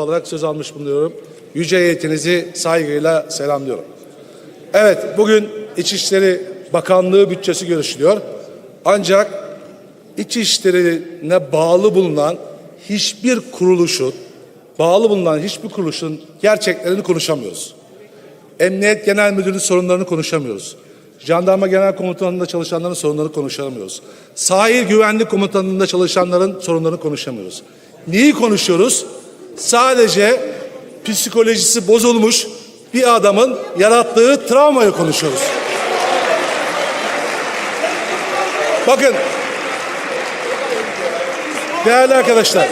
olarak söz almış bulunuyorum. Yüce heyetinizi saygıyla selamlıyorum. Evet, bugün İçişleri Bakanlığı bütçesi görüşülüyor. Ancak İçişleri'ne bağlı bulunan hiçbir kuruluşun, bağlı bulunan hiçbir kuruluşun gerçeklerini konuşamıyoruz. Emniyet Genel Müdürlüğü sorunlarını konuşamıyoruz. Jandarma Genel Komutanlığı'nda çalışanların sorunlarını konuşamıyoruz. Sahil Güvenlik Komutanlığı'nda çalışanların sorunlarını konuşamıyoruz. Neyi konuşuyoruz? Sadece psikolojisi bozulmuş bir adamın yarattığı travmayı konuşuyoruz. Bakın değerli arkadaşlar,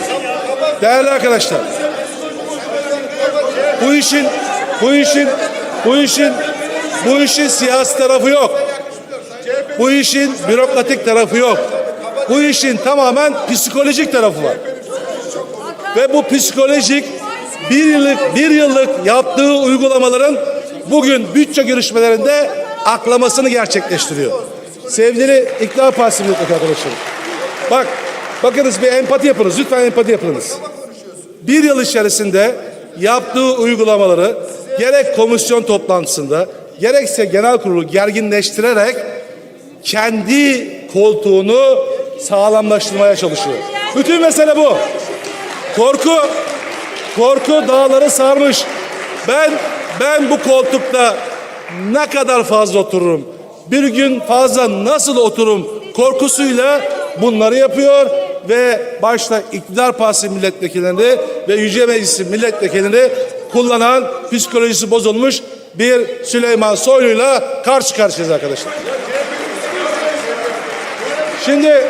değerli arkadaşlar, bu işin, bu işin, bu işin, bu işin siyasi tarafı yok. Bu işin bürokratik tarafı yok. Bu işin tamamen psikolojik tarafı var. Ve bu psikolojik bir yıllık bir yıllık yaptığı uygulamaların bugün bütçe görüşmelerinde aklamasını gerçekleştiriyor. Sevgili İktidar Partisi milletvekili arkadaşlarım. Bak, bakınız bir empati yapınız. Lütfen empati yapınız. Bir yıl içerisinde yaptığı uygulamaları gerek komisyon toplantısında gerekse genel kurulu gerginleştirerek kendi koltuğunu sağlamlaştırmaya çalışıyor. Bütün mesele bu. Korku korku dağları sarmış. Ben ben bu koltukta ne kadar fazla otururum? Bir gün fazla nasıl otururum korkusuyla bunları yapıyor ve başta iktidar partisi milletvekillerini ve Yüce Meclisi milletvekillerini kullanan psikolojisi bozulmuş bir Süleyman Soylu'yla karşı karşıyayız arkadaşlar. Şimdi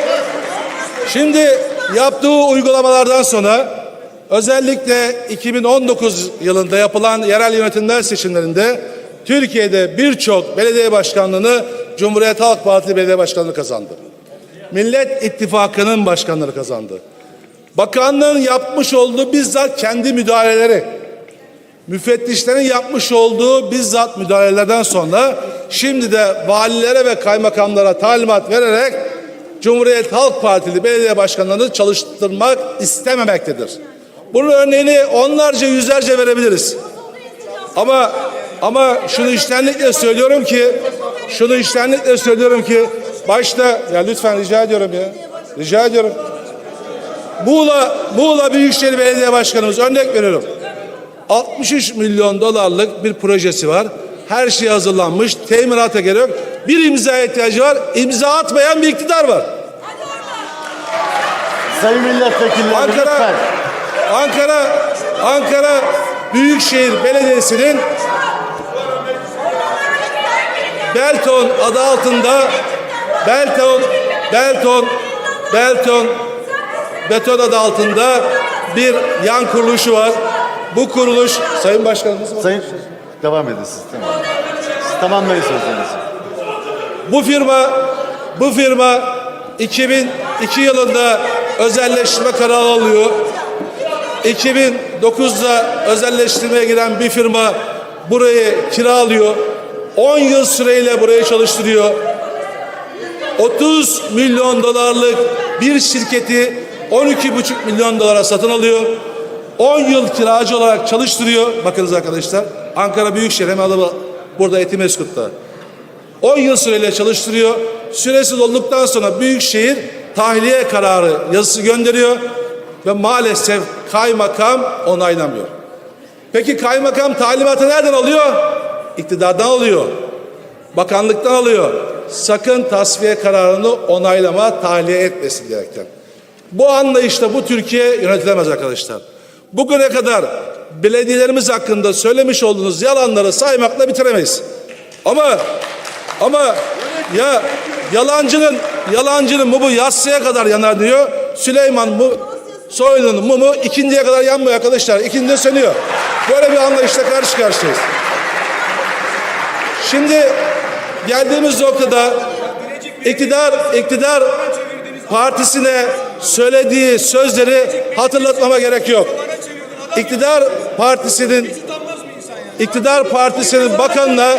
şimdi yaptığı uygulamalardan sonra özellikle 2019 yılında yapılan yerel yönetimler seçimlerinde Türkiye'de birçok belediye başkanlığını Cumhuriyet Halk Partili belediye başkanlığı kazandı. Millet İttifakı'nın başkanları kazandı. Bakanlığın yapmış olduğu bizzat kendi müdahaleleri, müfettişlerin yapmış olduğu bizzat müdahalelerden sonra şimdi de valilere ve kaymakamlara talimat vererek Cumhuriyet Halk Partili belediye başkanlarını çalıştırmak istememektedir. Bunun örneğini onlarca yüzlerce verebiliriz. Ama ama şunu iştenlikle söylüyorum ki şunu iştenlikle söylüyorum ki başta ya lütfen rica ediyorum ya. Rica ediyorum. Muğla Muğla Büyükşehir Belediye Başkanımız örnek veriyorum. 63 milyon dolarlık bir projesi var. Her şey hazırlanmış. Teminata gerek yok. Bir imza ihtiyacı var. İmza atmayan bir iktidar var. Sayın milletvekilleri Ankara lütfen. Ankara Ankara Büyükşehir Belediyesi'nin Belton adı altında Belton Belton Belton Beton adı altında bir yan kuruluşu var. Bu kuruluş Sayın Başkanımız mı? Sayın devam edin siz tamam. Siz tamamlayın sözlerinizi. Bu firma bu firma 2002 yılında özelleştirme kararı alıyor. 2009'da özelleştirmeye giren bir firma burayı kiralıyor. 10 yıl süreyle burayı çalıştırıyor. 30 milyon dolarlık bir şirketi 12,5 milyon dolara satın alıyor. 10 yıl kiracı olarak çalıştırıyor. Bakınız arkadaşlar. Ankara Büyükşehir hemen adı burada Etimeskut'ta. 10 yıl süreyle çalıştırıyor. Süresi dolduktan sonra Büyükşehir tahliye kararı yazısı gönderiyor ve maalesef kaymakam onaylamıyor. Peki kaymakam talimatı nereden alıyor? İktidardan alıyor. Bakanlıktan alıyor. Sakın tasfiye kararını onaylama, tahliye etmesin diyerekten. Bu anlayışla bu Türkiye yönetilemez arkadaşlar. Bugüne kadar belediyelerimiz hakkında söylemiş olduğunuz yalanları saymakla bitiremeyiz. Ama ama ya yalancının yalancının mumu yatsıya kadar yanar diyor. Süleyman mu Soylu'nun mumu ikindiye kadar yanmıyor arkadaşlar. İkindide sönüyor. Böyle bir anlayışla karşı karşıyayız. Şimdi geldiğimiz noktada iktidar iktidar partisine söylediği sözleri hatırlatmama gerek yok. İktidar partisinin iktidar partisinin bakanına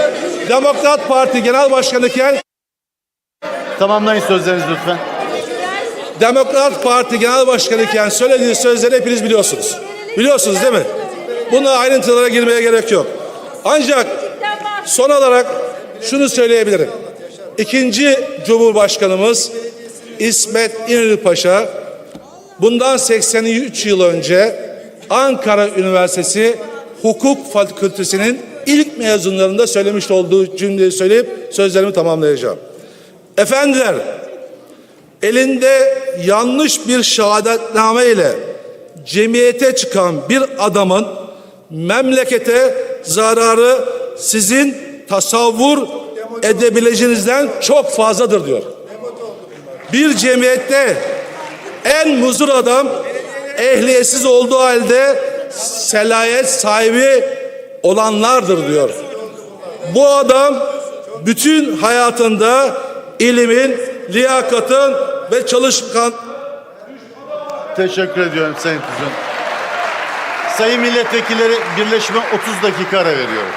Demokrat Parti Genel Başkanı iken Tamamlayın sözlerinizi lütfen. Demokrat Parti Genel Başkanı iken söylediği sözleri hepiniz biliyorsunuz. Biliyorsunuz değil mi? Buna ayrıntılara girmeye gerek yok. Ancak son olarak şunu söyleyebilirim. İkinci Cumhurbaşkanımız İsmet İnönü Paşa bundan 83 yıl önce Ankara Üniversitesi Hukuk Fakültesi'nin ilk mezunlarında söylemiş olduğu cümleyi söyleyip sözlerimi tamamlayacağım. Efendiler, elinde yanlış bir şehadetname ile cemiyete çıkan bir adamın memlekete zararı sizin tasavvur edebileceğinizden çok fazladır diyor. Bir cemiyette en muzur adam ehliyetsiz olduğu halde selayet sahibi olanlardır diyor. Bu adam bütün hayatında ilimin, liyakatın ve çalışkan Teşekkür ediyorum Sayın Tuzun. Sayın milletvekilleri birleşime 30 dakika ara veriyorum.